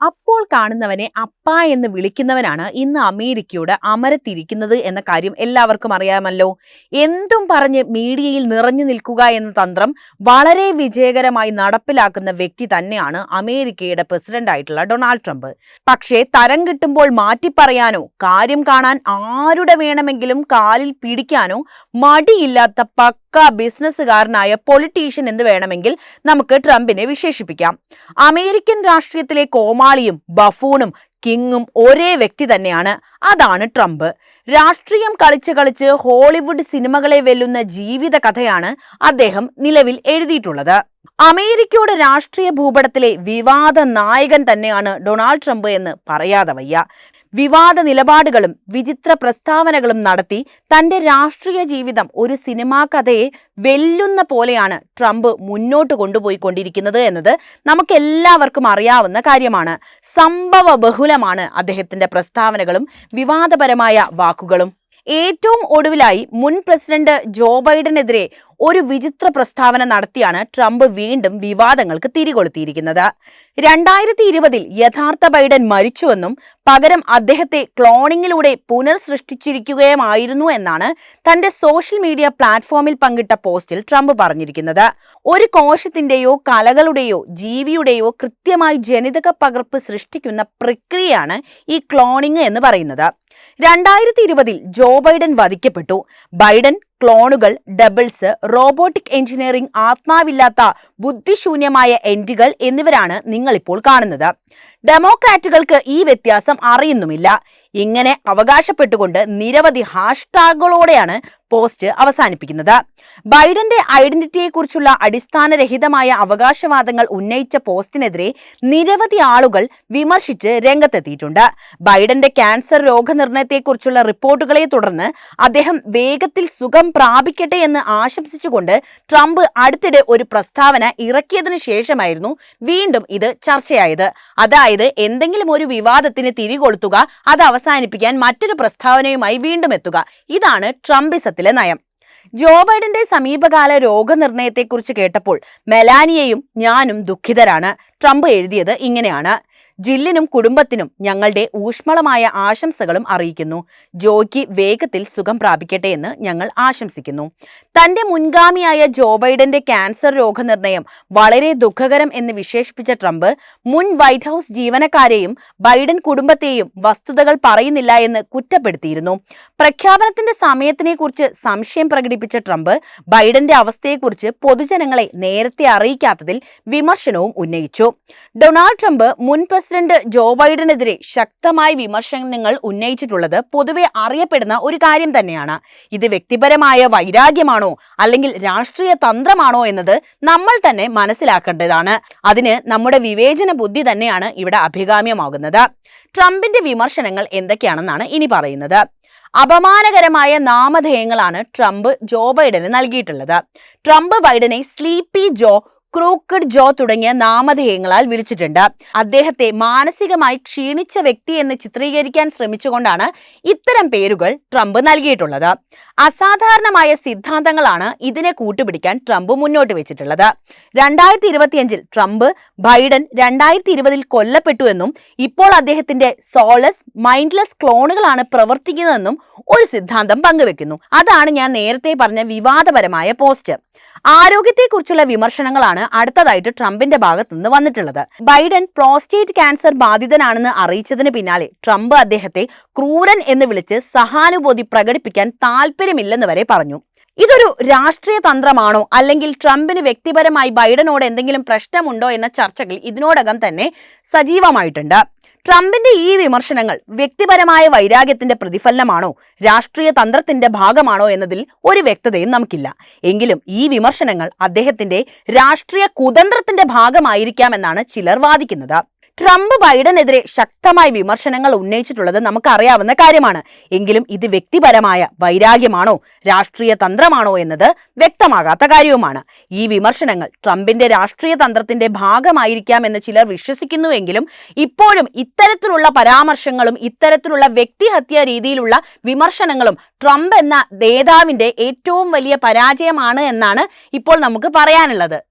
അപ്പോൾ കാണുന്നവനെ അപ്പ എന്ന് വിളിക്കുന്നവനാണ് ഇന്ന് അമേരിക്കയോട് അമരത്തിരിക്കുന്നത് എന്ന കാര്യം എല്ലാവർക്കും അറിയാമല്ലോ. എന്തും പറഞ്ഞ് മീഡിയയിൽ നിറഞ്ഞു നിൽക്കുക എന്ന തന്ത്രം വളരെ വിജയകരമായി നടപ്പിലാക്കുന്ന വ്യക്തി തന്നെയാണ് അമേരിക്കയുടെ പ്രസിഡന്റ് ആയിട്ടുള്ള ഡൊണാൾഡ് ട്രംപ്. പക്ഷേ തരം കിട്ടുമ്പോൾ മാറ്റിപ്പറയാനോ കാര്യം കാണാൻ ആരുടെ വേണമെങ്കിലും കാലിൽ പിടിക്കാനോ മടിയില്ലാത്ത പക്ക ബിസിനസ്സുകാരനായ പൊളിറ്റീഷ്യൻ എന്ന് വേണമെങ്കിൽ നമുക്ക് ട്രംപിനെ വിശേഷിപ്പിക്കാം. അമേരിക്കൻ രാഷ്ട്രീയത്തിലെ കോമാളിയും ബഫൂണും കിങ്ങും ഒരേ വ്യക്തി തന്നെയാണ്. അതാണ് ട്രംപ്. രാഷ്ട്രീയം കളിച്ച് കളിച്ച് ഹോളിവുഡ് സിനിമകളെ വെല്ലുന്ന ജീവിത കഥയാണ് അദ്ദേഹം നിലവിൽ എഴുതിയിട്ടുള്ളത്. അമേരിക്കയുടെ രാഷ്ട്രീയ ഭൂപടത്തിലെ വിവാദ നായകൻ തന്നെയാണ് ഡൊണാൾഡ് ട്രംപ് എന്ന് പറയാതെ വയ്യ. വിവാദ നിലപാടുകളും വിചിത്ര പ്രസ്താവനകളും നടത്തി തന്റെ രാഷ്ട്രീയ ജീവിതം ഒരു സിനിമാ കഥയെ വെല്ലുന്ന പോലെയാണ് ട്രംപ് മുന്നോട്ട് കൊണ്ടുപോയിക്കൊണ്ടിരിക്കുന്നത് എന്നത് നമുക്കെല്ലാവർക്കും അറിയാവുന്ന കാര്യമാണ്. സംഭവ ബഹുലമാണ് അദ്ദേഹത്തിന്റെ പ്രസ്താവനകളും വിവാദപരമായ വാക്കുകളും. ഏറ്റവും ഒടുവിലായി മുൻ പ്രസിഡന്റ് ജോ ബൈഡനെതിരെ ഒരു വിചിത്ര പ്രസ്താവന നടത്തിയാണ് ട്രംപ് വീണ്ടും വിവാദങ്ങൾക്ക് തിരികൊളുത്തിയിരിക്കുന്നത്. രണ്ടായിരത്തി ഇരുപതിൽ യഥാർത്ഥ ബൈഡൻ മരിച്ചുവെന്നും പകരം അദ്ദേഹത്തെ ക്ലോണിങ്ങിലൂടെ പുനർസൃഷ്ടിച്ചിരിക്കുകയുമായിരുന്നു എന്നാണ് തന്റെ സോഷ്യൽ മീഡിയ പ്ലാറ്റ്ഫോമിൽ പങ്കിട്ട പോസ്റ്റിൽ ട്രംപ് പറഞ്ഞിരിക്കുന്നത്. ഒരു കോശത്തിന്റെയോ കലകളുടെയോ ജീവിയുടെയോ കൃത്യമായി ജനിതക പകർപ്പ് സൃഷ്ടിക്കുന്ന പ്രക്രിയയാണ് ഈ ക്ലോണിംഗ് എന്ന് പറയുന്നത്. രണ്ടായിരത്തി ഇരുപതിൽ ജോ ബൈഡൻ വധിക്കപ്പെട്ടു. ബൈഡൻ ക്ലോണുകൾ ഡബിൾസ് റോബോട്ടിക് എഞ്ചിനീയറിംഗ് ആത്മാവില്ലാത്ത ബുദ്ധിശൂന്യമായ എൻഡുകൾ എന്നിവരാണ് നിങ്ങളിപ്പോൾ കാണുന്നത്. ഡെമോക്രാറ്റുകൾക്ക് ഈ വ്യത്യാസം അറിയുന്നുമില്ല. ഇങ്ങനെ അവകാശപ്പെട്ടുകൊണ്ട് നിരവധി ഹാഷ്ടാഗുകളോടെയാണ് പോസ്റ്റ് അവസാനിപ്പിക്കുന്നത്. ബൈഡന്റെ ഐഡന്റിറ്റിയെക്കുറിച്ചുള്ള അടിസ്ഥാനരഹിതമായ അവകാശവാദങ്ങൾ ഉന്നയിച്ച പോസ്റ്റിനെതിരെ നിരവധി ആളുകൾ വിമർശിച്ച് രംഗത്തെത്തിയിട്ടുണ്ട്. ബൈഡന്റെ ക്യാൻസർ രോഗനിർണയത്തെക്കുറിച്ചുള്ള റിപ്പോർട്ടുകളെ തുടർന്ന് അദ്ദേഹം വേഗത്തിൽ സുഖം പ്രാപിക്കട്ടെ എന്ന് ആശംസിച്ചുകൊണ്ട് ട്രംപ് അടുത്തിടെ ഒരു പ്രസ്താവന ഇറക്കിയതിനു ശേഷമായിരുന്നു വീണ്ടും ഇത് ചർച്ചയായത്. അതായത് എന്തെങ്കിലും ഒരു വിവാദത്തിന് തിരികൊളുത്തുക അത് അവസാനിപ്പിക്കാൻ മറ്റൊരു പ്രസ്താവനയുമായി വീണ്ടും എത്തുക. ഇതാണ് ട്രംപിസത്തിലെ നയം. ജോ ബൈഡന്റെ സമീപകാല രോഗനിർണയത്തെക്കുറിച്ച് കേട്ടപ്പോൾ മെലാനിയയും ഞാനും ദുഃഖിതരാണ്. ട്രംപ് എഴുതിയത് ഇങ്ങനെയാണ്. ജില്ലിനും കുടുംബത്തിനും ഞങ്ങളുടെ ഊഷ്മളമായ ആശംസകളും അറിയിക്കുന്നു. ജോയ്ക്ക് വേഗത്തിൽ സുഖം പ്രാപിക്കട്ടെ എന്ന് ഞങ്ങൾ ആശംസിക്കുന്നു. തന്റെ മുൻഗാമിയായ ജോ ബൈഡന്റെ ക്യാൻസർ രോഗനിർണയം വളരെ ദുഃഖകരം എന്ന് വിശേഷിപ്പിച്ച ട്രംപ് മുൻ വൈറ്റ് ഹൗസ് ജീവനക്കാരെയും ബൈഡൻ കുടുംബത്തെയും വസ്തുതകൾ പറയുന്നില്ല എന്ന് കുറ്റപ്പെടുത്തിയിരുന്നു. പ്രഖ്യാപനത്തിന്റെ സമയത്തിനെ കുറിച്ച് സംശയം പ്രകടിപ്പിച്ച ട്രംപ് ബൈഡന്റെ അവസ്ഥയെക്കുറിച്ച് പൊതുജനങ്ങളെ നേരത്തെ അറിയിക്കാത്തതിൽ വിമർശനവും ഉന്നയിച്ചു. ഡൊണാൾഡ് ട്രംപ് മുൻ ജോ ബൈഡനെതിരെ ശക്തമായ വിമർശനങ്ങൾ ഉന്നയിച്ചിട്ടുള്ളത് പൊതുവെ അറിയപ്പെടുന്ന ഒരു കാര്യം തന്നെയാണ്. ഇത് വ്യക്തിപരമായ വൈരാഗ്യമാണോ അല്ലെങ്കിൽ രാഷ്ട്രീയ തന്ത്രമാണോ എന്നത് നമ്മൾ തന്നെ മനസ്സിലാക്കേണ്ടതാണ്. അതിന് നമ്മുടെ വിവേചന ബുദ്ധി തന്നെയാണ് ഇവിടെ അഭികാമ്യമാകുന്നത്. ട്രംപിന്റെ വിമർശനങ്ങൾ എന്തൊക്കെയാണെന്നാണ് ഇനി പറയുന്നത്. അപമാനകരമായ നാമധേയങ്ങളാണ് ട്രംപ് ജോ ബൈഡന് നൽകിയിട്ടുള്ളത്. ട്രംപ് ബൈഡനെ സ്ലീപ്പി ജോ ക്രൂക്കഡ് ജോ തുടങ്ങിയ നാമധേയങ്ങളാൽ വിളിച്ചിട്ടുണ്ട്. അദ്ദേഹത്തെ മാനസികമായി ക്ഷീണിച്ച വ്യക്തി എന്ന് ചിത്രീകരിക്കാൻ ശ്രമിച്ചുകൊണ്ടാണ് ഇത്തരം പേരുകൾ ട്രംപ് നൽകിയിട്ടുള്ളത്. അസാധാരണമായ സിദ്ധാന്തങ്ങളാണ് ഇതിനെ കൂട്ടുപിടിക്കാൻ ട്രംപ് മുന്നോട്ട് വെച്ചിട്ടുള്ളത്. രണ്ടായിരത്തി ഇരുപത്തിയഞ്ചിൽ ട്രംപ് ബൈഡൻ രണ്ടായിരത്തി ഇരുപതിൽ കൊല്ലപ്പെട്ടു എന്നും ഇപ്പോൾ അദ്ദേഹത്തിന്റെ സോളസ് മൈൻഡ്ലെസ് ക്ലോണുകളാണ് പ്രവർത്തിക്കുന്നതെന്നും ഒരു സിദ്ധാന്തം പങ്കുവെക്കുന്നു. അതാണ് ഞാൻ നേരത്തെ പറഞ്ഞ വിവാദപരമായ പോസ്റ്റ്. ആരോഗ്യത്തെക്കുറിച്ചുള്ള വിമർശനങ്ങളാണ് അടുത്തതായിട്ട് ട്രംപിന്റെ ഭാഗത്തു നിന്ന് വന്നിട്ടുള്ളത്. ബൈഡൻ പ്രോസ്റ്റേറ്റ് ക്യാൻസർ ബാധിതനാണെന്ന് അറിയിച്ചതിന് പിന്നാലെ ട്രംപ് അദ്ദേഹത്തെ ക്രൂരൻ എന്ന് വിളിച്ച് സഹാനുഭൂതി പ്രകടിപ്പിക്കാൻ താല്പര്യമില്ലെന്ന് വരെ പറഞ്ഞു. ഇതൊരു രാഷ്ട്രീയ തന്ത്രമാണോ? അല്ലെങ്കിൽ ട്രംപിന് വ്യക്തിപരമായി ബൈഡനോട് എന്തെങ്കിലും പ്രശ്നമുണ്ടോ എന്ന ചർച്ചകൾ ഇതിനോടകം തന്നെ സജീവമായിട്ടുണ്ട്. ട്രംപിന്റെ ഈ വിമർശനങ്ങൾ വ്യക്തിപരമായ വൈരാഗ്യത്തിന്റെ പ്രതിഫലനമാണോ രാഷ്ട്രീയ തന്ത്രത്തിന്റെ ഭാഗമാണോ എന്നതിൽ ഒരു വ്യക്തതയും നമുക്കില്ല. എങ്കിലും ഈ വിമർശനങ്ങൾ അദ്ദേഹത്തിന്റെ രാഷ്ട്രീയ കുതന്ത്രത്തിന്റെ ഭാഗമായിരിക്കാമെന്നാണ് ചിലർ വാദിക്കുന്നത്. ട്രംപ് ബൈഡനെതിരെ ശക്തമായ വിമർശനങ്ങൾ ഉന്നയിച്ചിട്ടുള്ളത് നമുക്കറിയാവുന്ന കാര്യമാണ്. എങ്കിലും ഇത് വ്യക്തിപരമായ വൈരാഗ്യമാണോ രാഷ്ട്രീയ തന്ത്രമാണോ എന്നത് വ്യക്തമാകാത്ത കാര്യവുമാണ്. ഈ വിമർശനങ്ങൾ ട്രംപിന്റെ രാഷ്ട്രീയ തന്ത്രത്തിന്റെ ഭാഗമായിരിക്കാം എന്ന് ചിലർ വിശ്വസിക്കുന്നുവെങ്കിലും ഇപ്പോഴും ഇത്തരത്തിലുള്ള പരാമർശങ്ങളും ഇത്തരത്തിലുള്ള വ്യക്തിഹത്യ രീതിയിലുള്ള വിമർശനങ്ങളും ട്രംപ് എന്ന നേതാവിന്റെ ഏറ്റവും വലിയ പരാജയമാണ് എന്നാണ് ഇപ്പോൾ നമുക്ക് പറയാനുള്ളത്.